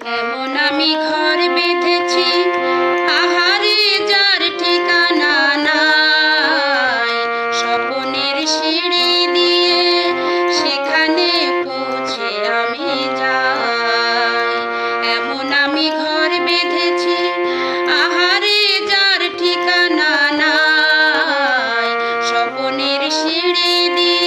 এমন আমি ঘর বেঁধেছি, আহারে যার ঠিকানা নাই। স্বপনের সিঁড়ি দিয়ে সেখানে পৌঁছে আমি যাই। এমন আমি ঘর বেঁধেছি, আহারে যার ঠিকানা নাই। স্বপনের সিঁড়ি দিয়ে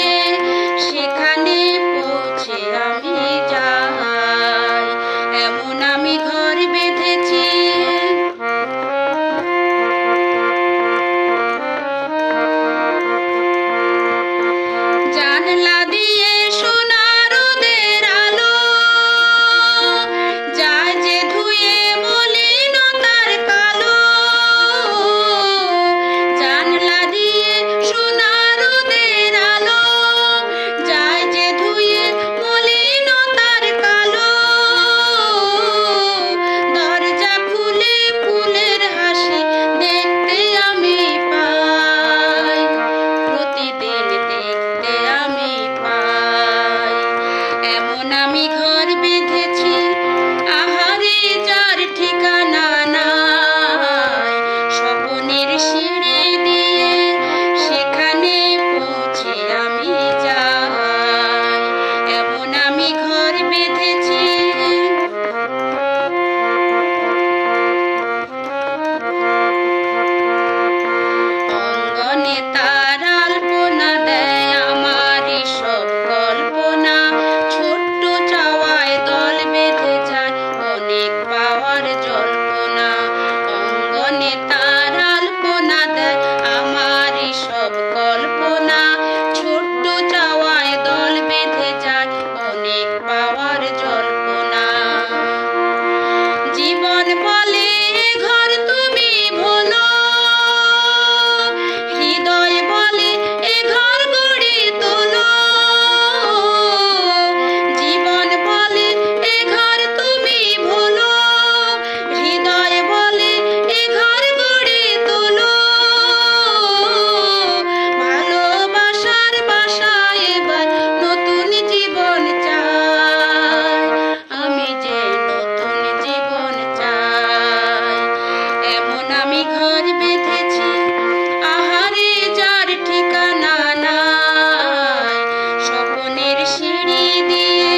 সিঁড়ি দিয়ে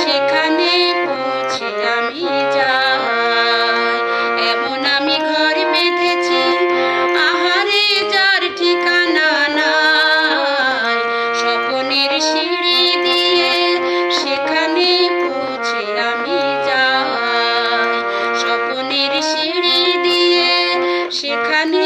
সেখানে ঘর বেঁধেছি যার ঠিকানা সিঁড়ি দিয়ে সেখানে স্বপনের সিঁড়ি দিয়ে সেখানে